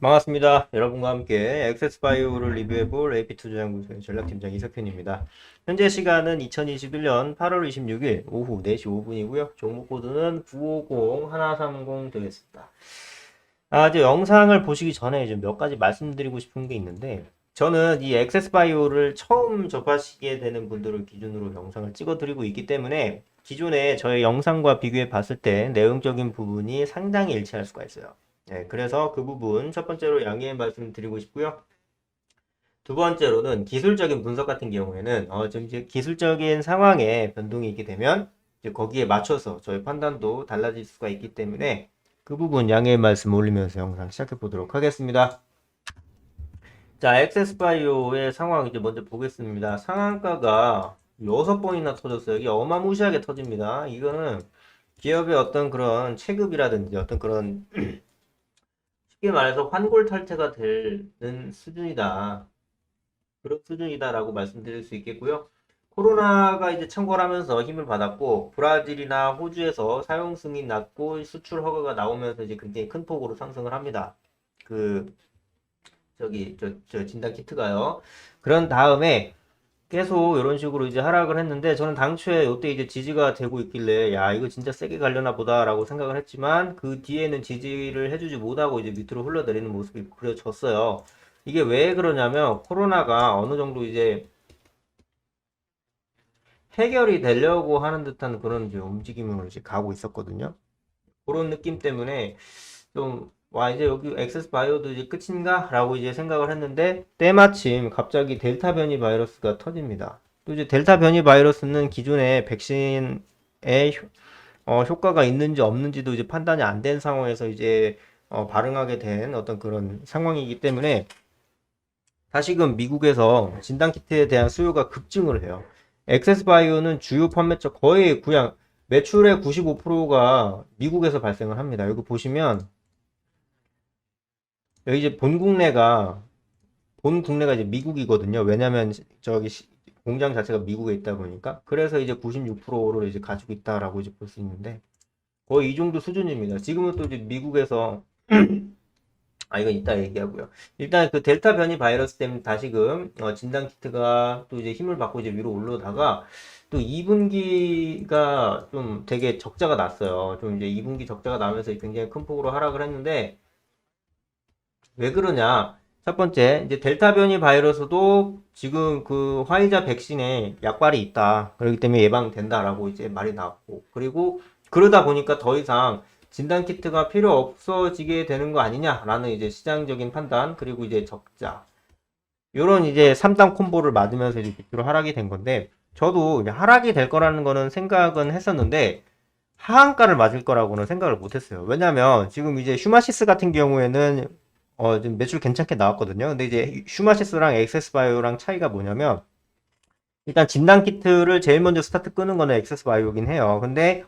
반갑습니다. 여러분과 함께 액세스바이오를 리뷰해볼 AP투자연구소의 전략팀장 이석현입니다. 현재 시간은 2021년 8월 26일 오후 4시 5분이고요. 종목 코드는 950-130 되겠습니다. 아, 이제 영상을 보시기 전에 좀몇 가지 말씀드리고 싶은 게 있는데, 저는 이 액세스바이오를 처음 접하시게 되는 분들을 기준으로 영상을 찍어드리고 있기 때문에, 기존에 저의 영상과 비교해 봤을 때 내용적인 부분이 상당히 일치할 수가 있어요. 네, 그래서 그 부분 첫 번째로 양해의 말씀 드리고 싶고요. 두 번째로는 기술적인 분석 같은 경우에는 어, 좀 이제 기술적인 상황에 변동이 있게 되면 이제 거기에 맞춰서 저희 판단도 달라질 수가 있기 때문에 그 부분 양해의 말씀 올리면서 영상 시작해 보도록 하겠습니다. 자, 액세스바이오의 상황 이제 먼저 보겠습니다. 상한가가 여섯 번이나 터졌어요. 이게 어마무시하게 터집니다. 이거는 기업의 어떤 그런 체급이라든지 어떤 그런 쉽게 말해서 환골 탈태가 되는 수준이다. 그런 수준이다라고 말씀드릴 수 있겠고요. 코로나가 이제 창궐하면서 힘을 받았고 브라질이나 호주에서 사용 승인 났고 수출 허가가 나오면서 이제 굉장히 큰 폭으로 상승을 합니다. 그 저기 저, 저 진단 키트가요. 그런 다음에 계속 이런 식으로 이제 하락을 했는데 저는 당초에 이때 이제 지지가 되고 있길래 야 이거 진짜 세게 가려나 보다라고 생각을 했지만 그 뒤에는 지지를 해주지 못하고 이제 밑으로 흘러내리는 모습이 그려졌어요. 이게 왜 그러냐면 코로나가 어느 정도 이제 해결이 되려고 하는 듯한 그런 이제 움직임으로 이제 가고 있었거든요. 그런 느낌 때문에 좀 와, 이제 여기 액세스 바이오도 이제 끝인가? 라고 이제 생각을 했는데, 때마침 갑자기 델타 변이 바이러스가 터집니다. 또 이제 델타 변이 바이러스는 기존의 백신에 효, 어, 효과가 있는지 없는지도 이제 판단이 안 된 상황에서 이제 어, 발응하게 된 어떤 그런 상황이기 때문에 다시금 미국에서 진단키트에 대한 수요가 급증을 해요. 액세스 바이오는 주요 판매처 거의 그냥 매출의 95%가 미국에서 발생을 합니다. 여기 보시면 여기 이제 본 국내가 본 국내가 이제 미국이거든요. 왜냐면 저기 시- 공장 자체가 미국에 있다 보니까 그래서 이제 96%를 이제 가지고 있다라고 이제 볼 수 있는데 거의 이 정도 수준입니다. 지금은 또 이제 미국에서 아 이건 이따 얘기하고요. 일단 그 델타 변이 바이러스 때문에 다시금 어, 진단 키트가 또 이제 힘을 받고 이제 위로 올라다가 또 2분기가 좀 되게 적자가 났어요. 좀 이제 2분기 적자가 나면서 굉장히 큰 폭으로 하락을 했는데 왜 그러냐? 첫 번째, 이제 델타 변이 바이러스도 지금 그 화이자 백신에 약발이 있다. 그렇기 때문에 예방된다라고 이제 말이 나왔고. 그리고 그러다 보니까 더 이상 진단 키트가 필요 없어지게 되는 거 아니냐라는 이제 시장적인 판단, 그리고 이제 적자. 요런 이제 3단 콤보를 맞으면서 이제 밑으로 하락이 된 건데, 저도 하락이 될 거라는 거는 생각은 했었는데, 하한가를 맞을 거라고는 생각을 못 했어요. 왜냐면 지금 이제 휴마시스 같은 경우에는 어, 지금 매출 괜찮게 나왔거든요. 근데 이제 휴마시스랑 엑세스바이오랑 차이가 뭐냐면, 일단 진단 키트를 제일 먼저 스타트 끄는 거는 엑세스바이오긴 해요. 근데,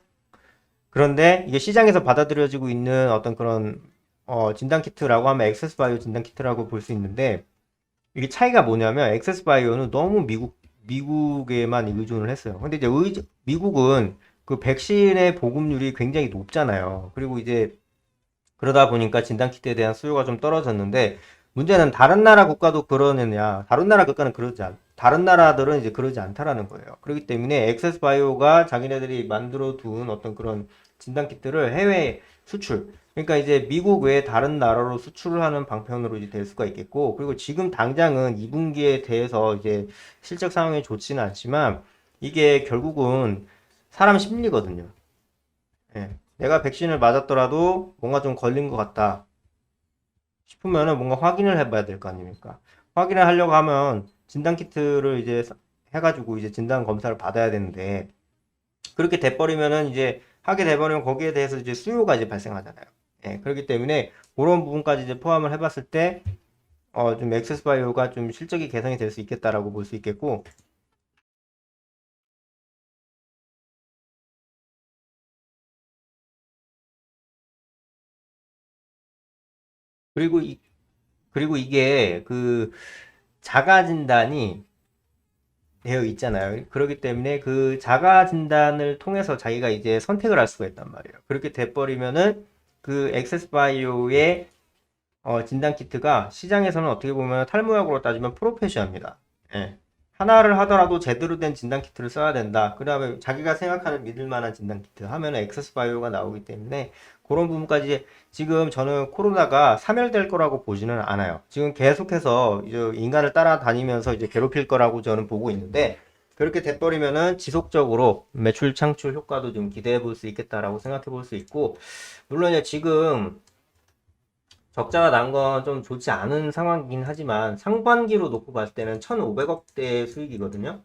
그런데 이게 시장에서 받아들여지고 있는 어떤 그런, 어, 진단 키트라고 하면 엑세스바이오 진단 키트라고 볼 수 있는데, 이게 차이가 뭐냐면, 엑세스바이오는 너무 미국, 미국에만 의존을 했어요. 근데 이제 의, 미국은 그 백신의 보급률이 굉장히 높잖아요. 그리고 이제 그러다 보니까 진단키트에 대한 수요가 좀 떨어졌는데 문제는 다른 나라 국가도 그러느냐 다른 나라 국가는 그러지 않 다른 나라들은 이제 그러지 않다라는 거예요. 그렇기 때문에 액세스 바이오가 자기네들이 만들어 둔 어떤 그런 진단키트를 해외 수출 그러니까 이제 미국 외에 다른 나라로 수출을 하는 방편으로 이제 될 수가 있겠고 그리고 지금 당장은 2분기에 대해서 이제 실적 상황이 좋지는 않지만 이게 결국은 사람 심리거든요. 예. 내가 백신을 맞았더라도 뭔가 좀 걸린 것 같다 싶으면은 뭔가 확인을 해봐야 될 거 아닙니까? 확인을 하려고 하면 진단 키트를 이제 사- 해가지고 이제 진단 검사를 받아야 되는데 그렇게 돼버리면은 이제 하게 돼버리면 거기에 대해서 이제 수요가 이제 발생하잖아요. 예, 그렇기 때문에 그런 부분까지 이제 포함을 해봤을 때 어, 좀 액세스바이오가 좀 실적이 개선이 될 수 있겠다라고 볼 수 있겠고 그리고 이 그리고 이게 그 자가 진단이 되어 있잖아요. 그렇기 때문에 그 자가 진단을 통해서 자기가 이제 선택을 할 수가 있단 말이에요. 그렇게 돼버리면은 그 액세스 바이오의 어, 진단 키트가 시장에서는 어떻게 보면 탈모약으로 따지면 프로페셔입니다. 예. 하나를 하더라도 제대로 된 진단 키트를 써야 된다. 그 다음에 자기가 생각하는 믿을 만한 진단 키트 하면 엑세스 바이오가 나오기 때문에 그런 부분까지 지금 저는 코로나가 사멸될 거라고 보지는 않아요. 지금 계속해서 이제 인간을 따라다니면서 이제 괴롭힐 거라고 저는 보고 있는데 그렇게 돼버리면은 지속적으로 매출 창출 효과도 좀 기대해 볼 수 있겠다라고 생각해 볼 수 있고 물론 지금 적자가 난 건 좀 좋지 않은 상황이긴 하지만 상반기로 놓고 봤을 때는 1,500억대 수익이거든요.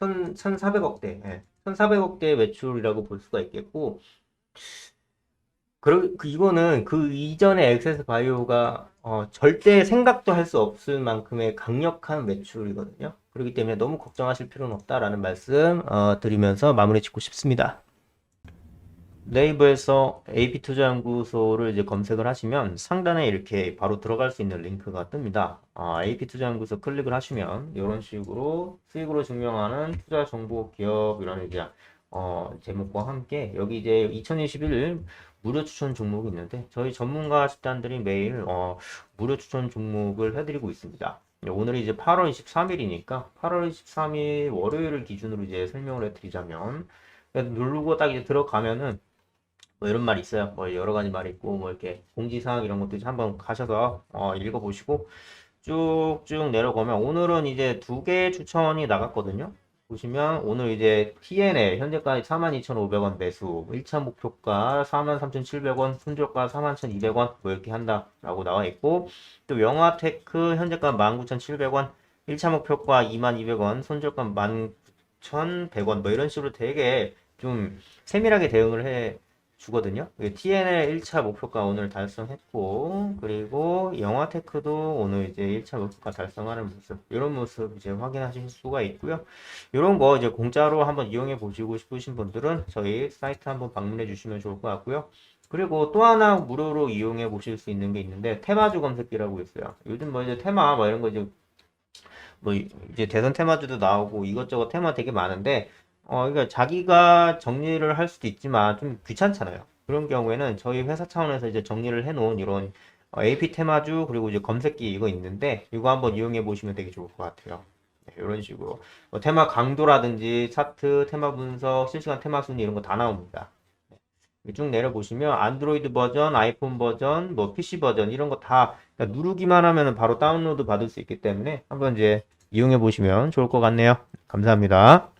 1 1,400억대, 예. 1,400억대 매출이라고 볼 수가 있겠고, 그, 그 이거는 그 이전에 엑세스 바이오가 어, 절대 생각도 할 수 없을 만큼의 강력한 매출이거든요. 그렇기 때문에 너무 걱정하실 필요는 없다라는 말씀 어, 드리면서 마무리 짓고 싶습니다. 네이버에서 AP투자연구소를 이제 검색을 하시면 상단에 이렇게 바로 들어갈 수 있는 링크가 뜹니다. 아, AP투자연구소 클릭을 하시면 이런 식으로 수익으로 증명하는 투자 정보 기업 이런 이제 어, 제목과 함께 여기 이제 2021 무료 추천 종목이 있는데 저희 전문가 집단들이 매일 어, 무료 추천 종목을 해드리고 있습니다. 오늘이 이제 8월 23일이니까 8월 23일 월요일을 기준으로 이제 설명을 해드리자면 누르고 딱 이제 들어가면은 뭐 이런 말이 있어요. 뭐 여러 가지 말이 있고 뭐 이렇게 공지사항 이런 것도 이제 한번 가셔서 어, 읽어보시고 쭉쭉 내려가면 오늘은 이제 두 개 추천이 나갔거든요. 보시면 오늘 이제 TNL 현재까지 42,500원 매수 1차 목표가 43,700원 손절가 41,200원 뭐 이렇게 한다 라고 나와 있고 또 영화테크 현재가 19,700원 1차 목표가 22,200원 손절가 19,100원 뭐 이런 식으로 되게 좀 세밀하게 대응을 해 주거든요. TNL 1차 목표가 오늘 달성했고, 그리고 영화테크도 오늘 이제 1차 목표가 달성하는 모습, 이런 모습 이제 확인하실 수가 있고요. 이런 거 이제 공짜로 한번 이용해 보시고 싶으신 분들은 저희 사이트 한번 방문해 주시면 좋을 것 같고요. 그리고 또 하나 무료로 이용해 보실 수 있는 게 있는데, 테마주 검색기라고 있어요. 요즘 뭐 이제 테마, 뭐 이런 거 이제 뭐 이제 대선 테마주도 나오고 이것저것 테마 되게 많은데 어, 그러니까 자기가 정리를 할 수도 있지만 좀 귀찮잖아요. 그런 경우에는 저희 회사 차원에서 이제 정리를 해놓은 이런 어, AP 테마주 그리고 이제 검색기 이거 있는데 이거 한번 이용해 보시면 되게 좋을 것 같아요. 네, 이런 식으로 뭐 테마 강도라든지 차트, 테마 분석, 실시간 테마 순위 이런 거 다 나옵니다. 네, 쭉 내려 보시면 안드로이드 버전, 아이폰 버전, 뭐 PC 버전 이런 거다 누르기만 하면 바로 다운로드 받을 수 있기 때문에 한번 이제 이용해 보시면 좋을 것 같네요. 감사합니다.